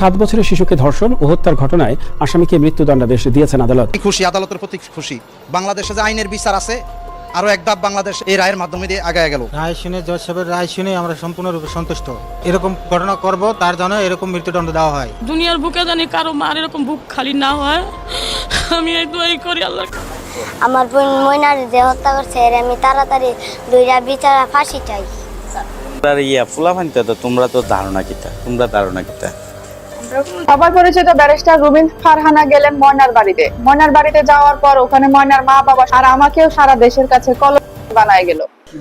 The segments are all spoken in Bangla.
সাত বছরের শিশুকে ধর্ষণ ও হত্যার ঘটনায় আসামিকে মৃত্যুদণ্ডাদেশ দিয়েছেন আদালত। আমি খুশি আদালতের প্রতি খুশি। বাংলাদেশে যে আইনের বিচার আছে আরও এক ধাপ বাংলাদেশ এই রায়ের মাধ্যমে দিয়ে আগায় গেল। রায় শুনে জজ সাহেবের রায় শুনে আমরা সম্পূর্ণরূপে সন্তুষ্ট। এরকম ঘটনা করব তার জন্য এরকম মৃত্যুদণ্ড দেওয়া হয়। দুনিয়ার বুকে জানি কারও মার এরকম বুক খালি না হয়। আমি এই দোয়াই করি আল্লাহ আমার বোন ময়নার যে হত্যা করছে এর আমি তাড়াতাড়ি দুইটা বিচারা ফাঁসি চাই। আর ইয়া ফুলাফানিতে তো তোমরা তো ধারণা কিতা? তোমরা ধারণা কিতা? সবার পরিচিত ব্যারিস্টার রুবিন ফারহানা গেলেন ময়নার বাড়িতে। ময়নার বাড়িতে যাওয়ার পর ওখানে ময়নার মা বাবা আর আমাকেও সারা দেশের কাছে কলম বানায় গেল।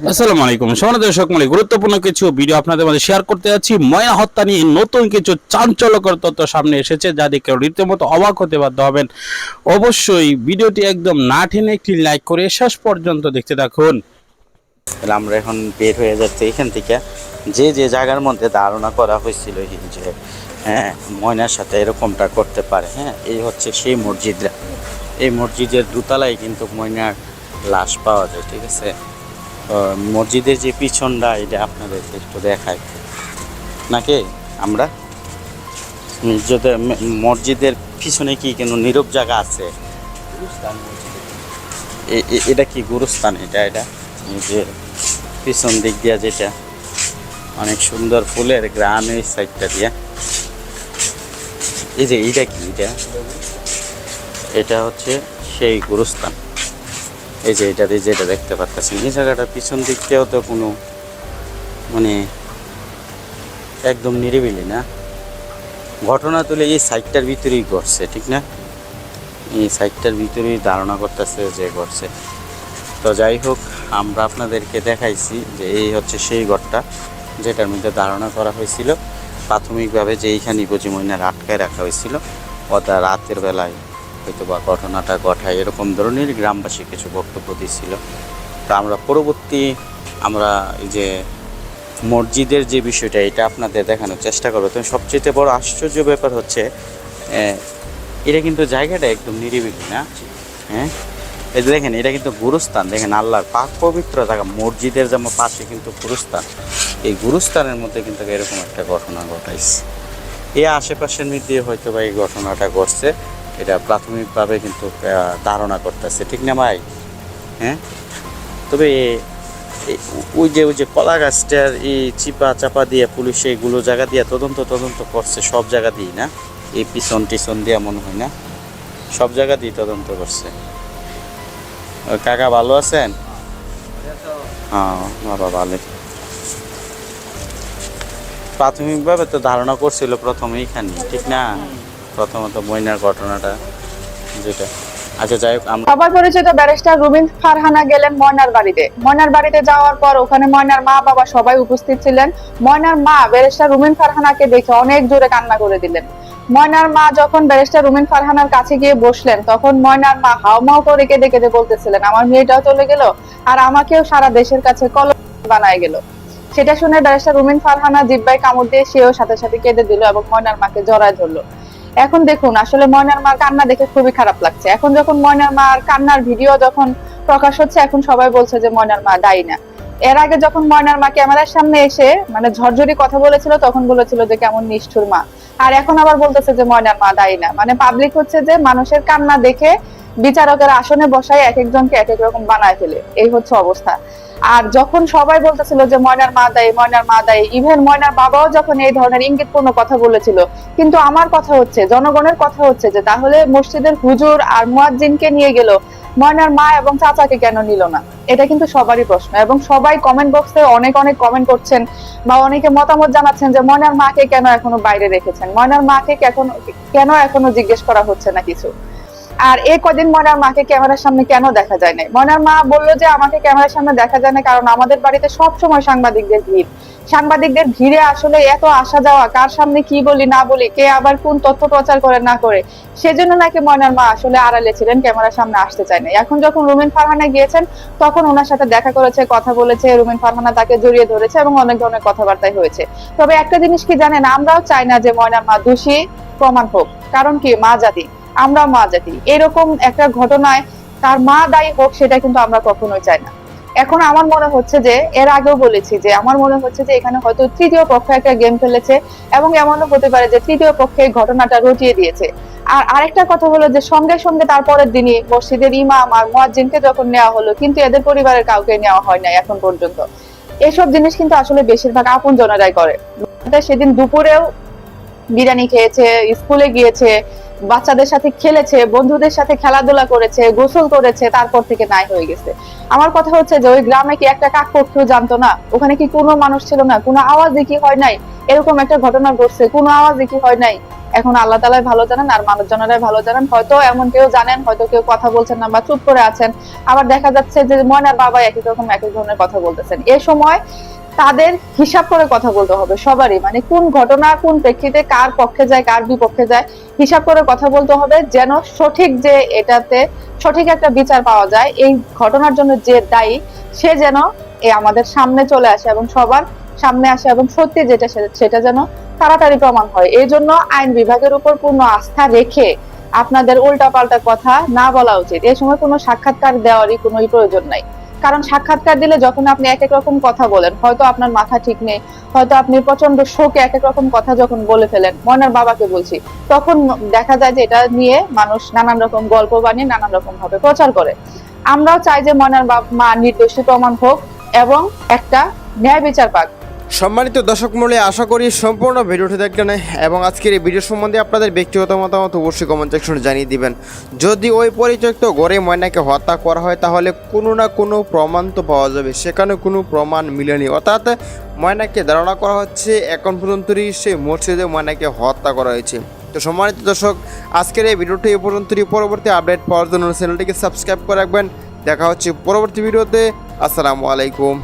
আসসালামু আলাইকুম। সমান দর্শক মনে গুরুত্বপূর্ণ কিছু ভিডিও আপনাদের মধ্যে শেয়ার করতে যাচ্ছি। ময়না হত্যা নিয়ে নতুন কিছু চাঞ্চল্যকর তথ্য সামনে এসেছে যা দেখে রীতিমতো অবাক হতে বাধ্য হবেন। অবশ্যই ভিডিওটি একদম না টেনে একটি লাইক করে শেষ পর্যন্ত দেখতে থাকুন। আমরা এখন বের হয়ে যাচ্ছি এখান থেকে। যে যে জায়গার মধ্যে ধারণা করা হয়েছিল যে হ্যাঁ ময়নার সাথে এরকমটা করতে পারে হ্যাঁ এই হচ্ছে সেই মসজিদরা এই মসজিদের দোতলায় কিন্তু ময়নার লাশ পাওয়া যায় ঠিক আছে? মসজিদের যে পিছনটা এটা আপনাদের একটু দেখায় নাকি আমরা? মসজিদের মসজিদের পিছনে কি কোনো নীরব জায়গা আছে? এটা কি গুরুস্থান এটা এটা? যে পিছন দিক দিয়া যেটা। অনেক সুন্দর ফুলের গ্রাম এই সাইডটা দিয়া। এই যে এইটা কি এটা? এটা হচ্ছে সেই গুরুস্থান। এই যে এটা দিয়ে যেটা দেখতে পাচ্ছেন এই জায়গাটার পিছন দিকটাও তো কোনো মানে একদম নিরিবিলি না। ঘটনা তুলে এই সাইডটার ভিতরেই ঘটছে ঠিক না? এই সাইডটার ভিতরেই ধারণা করতেছে যে ঘটছে তো যাই হোক, আমরা আপনাদেরকে দেখাইছি যে এই হচ্ছে সেই ঘরটা যেটার মধ্যে ধারণা করা হয়েছিল। প্রাথমিকভাবে যে এইখানে বুঝি মহিনার আটকায় রাখা হয়েছিল, অর্থাৎ রাতের বেলায় হয়তো বা ঘটনাটা ঘটায়, এরকম ধরনের গ্রামবাসী কিছু বক্তব্য দিয়েছিল। তো আমরা পরবর্তী আমরা এই যে মসজিদের যে বিষয়টা, এটা আপনাদের দেখানোর চেষ্টা করব। তো সবচেয়ে বড় আশ্চর্য ব্যাপার হচ্ছে এটা কিন্তু জায়গাটা একদম নিরিবিলি না? হ্যাঁ? এই যে দেখেন, এটা কিন্তু গুরুস্থান। দেখেন, আল্লাহর পাক পবিত্র থাকা মসজিদের যেমন পাশে কিন্তু গুরুস্থান, এই গুরুস্থানের মধ্যে কিন্তু এরকম একটা ঘটনা ঘটাইছে। এই আশেপাশের মধ্যে হয়তো বা এই ঘটনাটা ঘটছে, এটা প্রাথমিকভাবে কিন্তু ধারণা করতেছে। ঠিক না ভাই? হ্যাঁ? তবে এ- এ- ওই যে ওই যে কলা গাছটার এই চিপা চাপা দিয়ে পুলিশ এইগুলো জায়গা দিয়ে তদন্ত তদন্ত করছে, সব জায়গা দিয়ে না? এই পিছন টিছন দিয়া মনে হয় না? সব জায়গা দিয়ে তদন্ত করছে। কাকা ভালো আছেন? হ্যাঁ বাবা ভালো। প্রাথমিকভাবে তো ধারণা করছিল প্রথমে এইখানে, ঠিক না? প্রথমত বইনার ঘটনাটা, যেটা। আচ্ছা রুবিন ফারহানা গেলেন ময়নার বাড়িতে। ময়নার বাড়িতে যাওয়ার পর ওখানে ময়নার মা, বাবা সবাই উপস্থিত ছিলেন। ময়নার মা, ব্যারিস্টার রুমিন ফারহানাকে দেখে অনেক জোরে কান্না করে দিলেন। ময়নার মা যখন ব্যারিস্টার রুমিন ফারহানার কাছে গিয়ে বসলেন, তখন ময়নার মা হাওমাও করে কেঁদে কেঁদে বলতেছিলেন, আমার মেয়েটাও চলে গেল আর আমাকেও সারা দেশের কাছে কলম বানায় গেল। সেটা শুনে ব্যারিস্টার রুমিন ফারহানা জিব্বাই কামড় দিয়ে সেও সাথে সাথে কেঁদে দিল এবং ময়নার মাকে জড়ায় ধরলো। এখন দেখুন, আসলে ময়নার মার কান্না দেখে খুবই খারাপ লাগছে। এখন যখন ময়নার মার কান্নার ভিডিও যখন প্রকাশ হচ্ছে, এখন সবাই বলছে যে ময়নার মা দায়ী না। এর আগে যখন ময়নার মা ক্যামেরার সামনে এসে মানে ঝরঝরি কথা বলেছিল, তখন বলেছিল যে কেমন নিষ্ঠুর মা। আর এখন আবার বলতেছে যে ময়নার মা দায়ী না। মানে পাবলিক হচ্ছে যে মানুষের কান্না দেখে বিচারকের আসনে বসায় এক একজনকে এক এক রকম বানায় ফেলে। এই হচ্ছে অবস্থা। আর যখন সবাই বলতেছিল যে ময়নার মা দায়ী, ময়নার মা দায়ী ইভেন ময়নার বাবাও যখন এই ধরনের ইঙ্গিতপূর্ণ কথা বলেছিল, কিন্তু আমার কথা হচ্ছে, জনগণের কথা হচ্ছে যে তাহলে মসজিদের হুজুর আর মুয়াজ্জিনকে নিয়ে গেল, ময়নার মা এবং চাচাকে কেন নিল না? এটা কিন্তু সবারই প্রশ্ন এবং সবাই কমেন্ট বক্সে অনেক অনেক কমেন্ট করছেন বা অনেকে মতামত জানাচ্ছেন যে ময়নার মাকে কেন এখনও বাইরে রেখেছেন? ময়নার মাকে কেন এখনও জিজ্ঞেস করা হচ্ছে না কিছু? আর এই কদিন ময়নার মাকে ক্যামেরার সামনে কেন দেখা যায় না ময়নার মা বলল যে, আমাকে ক্যামেরার সামনে দেখা যায় না কারণ আমাদের বাড়িতে সব সময় সাংবাদিকদের ভিড়। সাংবাদিকদের ভিড়ে আসলে এত আসা যাওয়া, কার সামনে কি বলি, না বলি, কে আবার কোন তথ্য প্রচার করে, না করে, সেজন্য নাকি ময়নার মা আসলে আড়ালে ছিলেন, ক্যামেরার সামনে আসতে চায় না এখন যখন রুমেন ফারহানা গিয়েছেন, তখন ওনার সাথে দেখা করেছে, কথা বলেছে, রুমেন ফারহানা তাকে জড়িয়ে ধরেছে এবং অনেক ধরনের কথাবার্তাই হয়েছে। তবে একটা জিনিস কি জানেন? আমরাও চাই না যে ময়নার মা দোষী, প্রমাণ হোক। কারণ কি? মা জাতি। আমরা মা জাতি। এরকম একটা ঘটনায় তার মা দায়ী হোক, সেটা কিন্তু আমরা কখনোই চাই না। এখন আমার মনে হচ্ছে যে, এর আগেও বলেছি যে, আমার মনে হচ্ছে যে, এখানে হয়তো তৃতীয় পক্ষ একটা গেম খেলেছে এবং এমনও হতে পারে যে, তৃতীয় পক্ষে ঘটনাটা রটিয়ে দিয়েছে। আর আরেকটা কথা হলো যে, সঙ্গে সঙ্গে তারপরের দিনই মসজিদের ইমাম আর মুয়াজ্জিনকে যখন নেওয়া হলো, কিন্তু এদের পরিবারের কাউকে নেওয়া হয় না এখন পর্যন্ত। এসব জিনিস কিন্তু আসলে বেশিরভাগ আপন জনেরাই করে। সেদিন দুপুরেও বিরিয়ানি খেয়েছে, স্কুলে গিয়েছে বাচ্চাদের সাথে খেলেছে, বন্ধুদের সাথে খেলাধুলা করেছে, গোসল করেছে, তারপর থেকে নাই হয়ে গেছে। আমার কথা হচ্ছে যে ওই গ্রামে কি একটা কাক জানতো না? ওখানে কি কোনো মানুষ ছিল না? কোনো আওয়াজই কি হয় নাই? এরকম একটা ঘটনা ঘটছে, কোনো আওয়াজই কি হয় নাই? এখন আল্লাহ তালাই ভালো জানেন আর মানুষজনেরাই ভালো জানেন। হয়তো এমন কেউ জানেন, হয়তো কেউ কথা বলছেন না বা চুপ করে আছেন। আবার দেখা যাচ্ছে যে ময়নার বাবা একই রকম, একই ধরনের কথা বলতেছেন। এ সময় তাদের হিসাব করে কথা বলতে হবে সবারই। মানে কোন ঘটনা কোন প্রেক্ষিতে কার পক্ষে যায়, কার বিপক্ষে যায়, হিসাব করে কথা বলতে হবে যেন সঠিক যে এটাতে সঠিক একটা বিচার পাওয়া যায়, এই ঘটনার জন্য যে দায়ী, সে যেন এ আমাদের সামনে চলে আসে এবং সবার সামনে আসে এবং সত্যি যেটা সেটা যেন তাড়াতাড়ি প্রমাণ হয়। এই জন্য আইন বিভাগের উপর পূর্ণ আস্থা রেখে আপনাদের উল্টা পাল্টা কথা না বলা উচিত। এই সময় কোনো সাক্ষাৎকার দেওয়ারই কোনো প্রয়োজন নাই। কারণ সাক্ষাৎকার দিলে যখন আপনি এক এক রকম কথা বলেন, হয়তো আপনার মাথা ঠিক নেই, হয়তো আপনি প্রচণ্ড শোকে এক এক রকম কথা যখন বলে ফেলেন, ময়নার বাবাকে বলছি, তখন দেখা যায় যে এটা নিয়ে মানুষ নানান রকম গল্প বানিয়ে নানান রকম ভাবে প্রচার করে। আমরাও চাই যে ময়নার বাবা মা নির্দোষী প্রমাণ হোক এবং একটা ন্যায় বিচার পাক। সম্মানিত দর্শক মূল্যে আশা করি সম্পূর্ণ ভিডিওটি দেখলেন এবং আজকের এই ভিডিও সম্বন্ধে আপনাদের ব্যক্তিগত মতামত অবশ্যই কমেন্ট সেকশনে জানিয়ে দিবেন। যদি ওই পরিচয়িত গড়ে ময়নাকে হত্যা করা হয়, তাহলে কোনো না কোনো প্রমাণ তো পাওয়া যাবে। সেখানে কোনো প্রমাণ মিলেনি। অর্থাৎ ময়নাকে ধারণা করা হচ্ছে, এখন পর্যন্তই সে মসজিদে ময়নাকে হত্যা করা হয়েছে। তো সম্মানিত দর্শক, আজকের এই ভিডিওটি এ পর্যন্তই। পরবর্তী আপডেট পাওয়ার জন্য চ্যানেলটিকে সাবস্ক্রাইব করে রাখবেন। দেখা হচ্ছে পরবর্তী ভিডিওতে। আসসালামু আলাইকুম।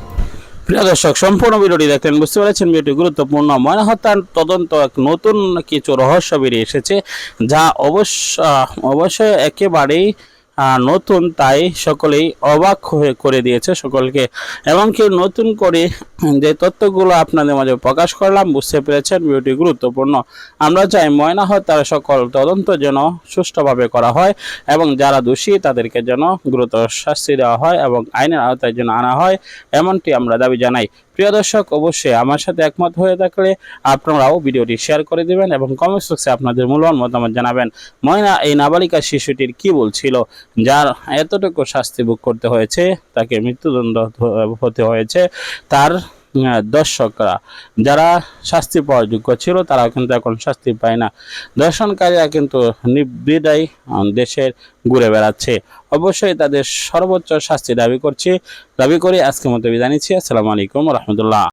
প্রিয় দর্শক, সম্পূর্ণ ভিডিওটি দেখলেন বুঝতে পেরেছেন, ভিডিওটি গুরুত্বপূর্ণ। ময়না হত্যার তদন্ত, এক নতুন কিছু রহস্য বেরিয়ে এসেছে, যা অবশ্য অবশ্যই একেবারেই নতুন, তাই সকলেই অবাক হয়ে করে দিয়েছে সকলকে। এমনকি নতুন করে যে তথ্যগুলো আপনাদের মাঝে প্রকাশ করলাম, বুঝতে পেরেছেন, ভিডিওটি গুরুত্বপূর্ণ। আমরা চাই ময়না হত্যার সকল তদন্ত যেন সুষ্ঠুভাবে করা হয় এবং যারা দোষী, তাদেরকে যেন গুরুতর শাস্তি দেওয়া হয় এবং আইনের আওতায় যেন আনা হয়, এমনটি আমরা দাবি জানাই। প্রিয় দর্শক, অবশ্যই আমার সাথে একমত হয়ে থাকলে আপনারাও ভিডিওটি শেয়ার করে দেবেন এবং কমেন্ট বক্সে আপনাদের মূল্যবান মতামত জানাবেন। ময়না এই নাবালিকা শিশুটির কি বলছিল, যার এতটুকু শাস্তি ভোগ করতে হয়েছে, তাকে মৃত্যুদণ্ড হতে হয়েছে, তার দর্শকরা। যারা শাস্তি পাওয়ার যোগ্য ছিল তারা কিন্তু এখন শাস্তি পায় না। দর্শনকারীরা কিন্তু নির্বিদায় দেশের ঘুরে বেড়াচ্ছে। অবশ্যই তাদের সর্বোচ্চ শাস্তি দাবি করছি। দাবি করে আজকের মতো বিদায় নিচ্ছি। আসসালামু আলাইকুম রহমতুল্লাহ।